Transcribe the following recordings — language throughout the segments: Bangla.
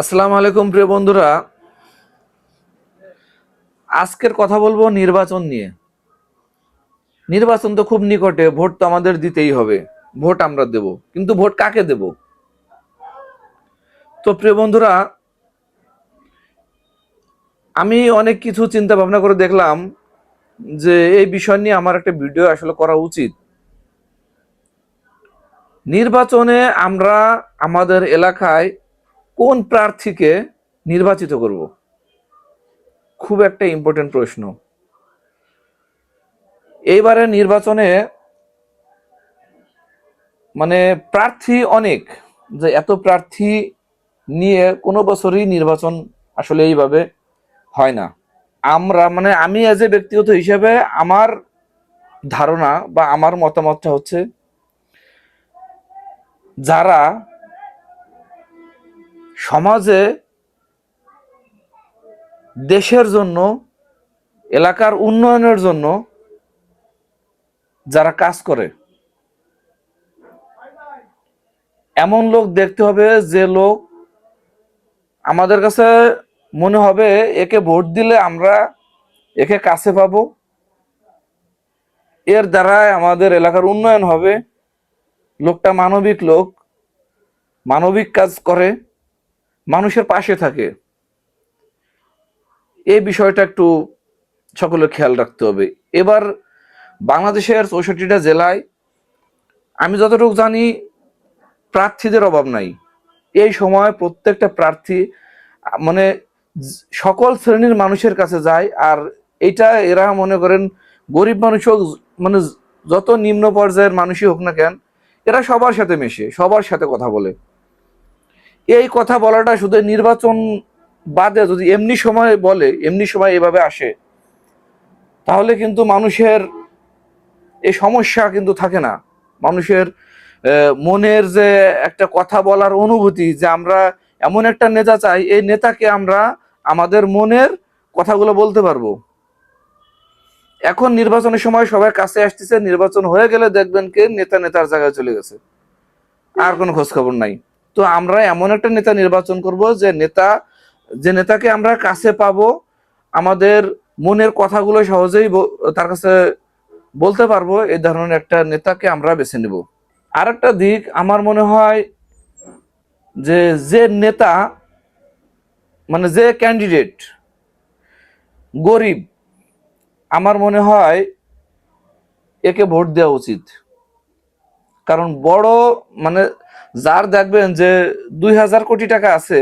আসসালামু আলাইকুম, প্রিয় বন্ধুরা। আজকের কথা বলব নির্বাচন নিয়ে। নির্বাচন তো খুব নিকটে, ভোট তো আমাদের দিতেই হবে। ভোট আমরা দেব, কিন্তু ভোট কাকে দেব? তো প্রিয় বন্ধুরা, আমি অনেক কিছু চিন্তা ভাবনা করে দেখলাম যে এই বিষয় নিয়ে আমার একটা ভিডিও আসলে করা উচিত। নির্বাচনে আমরা আমাদের এলাকায় কোন প্রার্থীকে নির্বাচিত করব? খুব একটা ইম্পর্টেন্ট প্রশ্ন। এইবারে নির্বাচনে মানে প্রার্থী অনেক, যে এত প্রার্থী নিয়ে কোনো বছরই নির্বাচন আসলে এইভাবে হয় না। আমরা মানে আমি এজ এ ব্যক্তিগত হিসেবে আমার ধারণা বা আমার মতামতটা হচ্ছে, যারা সমাজে দেশের জন্য, এলাকার উন্নয়নের জন্য যারা কাজ করে, এমন লোক দেখতে হবে যে লোক আমাদের কাছে মনে হবে একে ভোট দিলে আমরা একে কাছে পাব। এর দ্বারাই আমাদের এলাকার উন্নয়ন হবে। লোকটা মানবিক লোক, মানবিক কাজ করে। মানুষের পাশে থাকে। এই বিষয়টা একটু সকলে খেয়াল রাখতে হবে। এবার বাংলাদেশের চৌষট্টিটা জেলায় আমি যতটুকু জানি, প্রার্থীদের অভাব নাই। এই সময় প্রত্যেকটা প্রার্থী মানে সকল শ্রেণির মানুষের কাছে যায়, আর এটা এরা মনে করেন গরিব মানুষ হোক মানে যত নিম্ন পর্যায়ের মানুষই হোক না কেন, এরা সবার সাথে মেশে, সবার সাথে কথা বলে। এই কথা বলাটা শুধু নির্বাচন বাদে যদি এমনি সময় বলে, এমনি সময় এভাবে আসে, তাহলে কিন্তু মানুষের এই সমস্যা কিন্তু থাকে না। মানুষের মনের যে একটা কথা বলার অনুভূতি যে আমরা এমন একটা নেতা চাই, এই নেতাকে আমরা আমাদের মনের কথাগুলো বলতে পারব। এখন নির্বাচনের সময় সবাই কাছে আসতেছে, নির্বাচন হয়ে গেলে দেখবেন কে নেতা নেতার জায়গায় চলে গেছে। আর কোনো খোঁজ খবর নাই। তো আমরা এমন একটা নেতা নির্বাচন করব যে নেতা, যে নেতাকে আমরা কাছে পাবো, আমাদের মনের কথাগুলো সহজেই তার কাছে বলতে পারব এই ধরনের একটা নেতাকে আমরা বেছে নেব। আর একটা দিক আমার মনে হয় যে যে নেতা মানে যে ক্যান্ডিডেট গরিব, আমার মনে হয় একে ভোট দেওয়া উচিত। কারণ বড় মানে যার দেখবেন যে দুই হাজার কোটি টাকা আছে,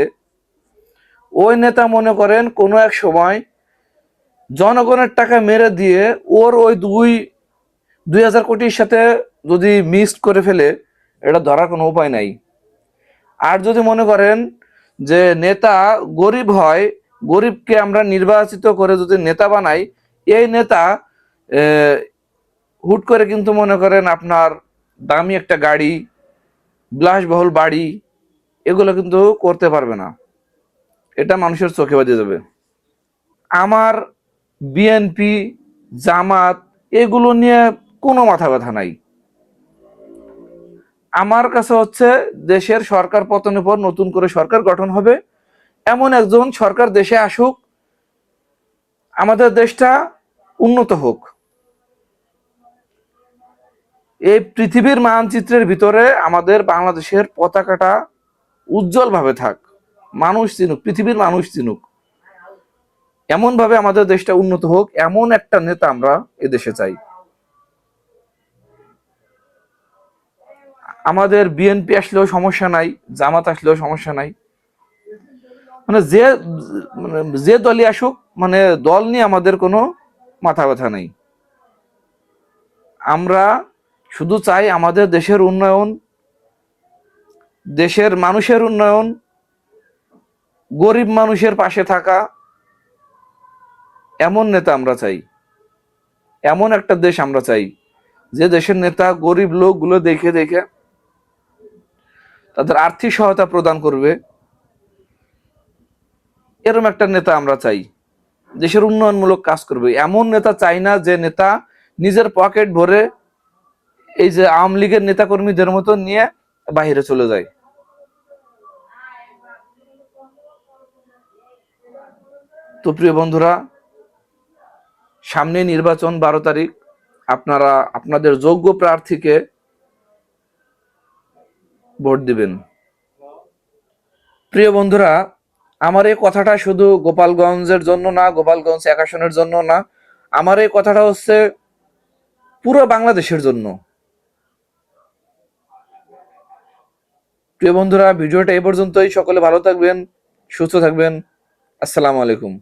ওই নেতা মনে করেন কোনো এক সময় জনগণের টাকা মেরে দিয়ে ওর ওই দুই দুই হাজার কোটির সাথে যদি মিক্সড করে ফেলে, এটা ধরার কোনো উপায় নাই। আর যদি মনে করেন যে নেতা গরিব হয়, গরিবকে আমরা নির্বাচিত করে যদি নেতা বানাই, এই নেতা হুট করে কিন্তু মনে করেন আপনার দামি একটা গাড়ি, বিলাসবহুল বাড়ি, এগুলো কিন্তু করতে পারবে না। এটা মানুষের চোখে বাজে যাবে। আমার বিএনপি জামাত, এগুলো নিয়ে কোনো মাথা ব্যথা নাই। আমার কাছে হচ্ছে দেশের সরকার পতনের পর নতুন করে সরকার গঠন হবে। এমন একজন সরকার দেশে আসুক, আমাদের দেশটা উন্নত হোক। এই পৃথিবীর মানচিত্রের ভিতরে আমাদের বাংলাদেশের পতাকাটা উজ্জ্বলভাবে থাক। মানুষ চিনুক, পৃথিবীর মানুষ চিনুক। এমন ভাবে আমাদের দেশটা উন্নত হোক, এমন একটা নেতা আমরা এদেশে চাই। আমাদের বিএনপি আসলেও সমস্যা নাই, জামাত আসলেও সমস্যা নাই। মানে যে মানে যে দলই আসুক মানে দল নিয়ে আমাদের কোনো মাথা ব্যথা নেই। আমরা শুধু চাই আমাদের দেশের উন্নয়ন, দেশের মানুষের উন্নয়ন, গরিব মানুষের পাশে থাকা, এমন নেতা আমরা চাই। এমন একটা দেশ আমরা চাই, যে দেশের নেতা গরিব লোকগুলো দেখে দেখে তাদের আর্থিক সহায়তা প্রদান করবে। এরকম একটা নেতা আমরা চাই, দেশের উন্নয়নমূলক কাজ করবে। এমন নেতা চাই না যে নেতা নিজের পকেট ভরে এই যে আওয়ামী লীগের নেতাকর্মীদের মতো নিয়ে বাইরে চলে যায়। তো প্রিয় বন্ধুরা, সামনে নির্বাচন বারো তারিখ, আপনারা আপনাদের যোগ্য প্রার্থীকে ভোট দিবেন। প্রিয় বন্ধুরা, আমার এই কথাটা শুধু গোপালগঞ্জের জন্য না, গোপালগঞ্জ এক আসনের জন্য না, আমার এই কথাটা হচ্ছে পুরো বাংলাদেশের জন্য। প্রিয় বন্ধুরা ভিডিওটা এই পর্যন্তই। সকলে ভালো থাকবেন সুস্থ থাকবেন। আসসালামু আলাইকুম।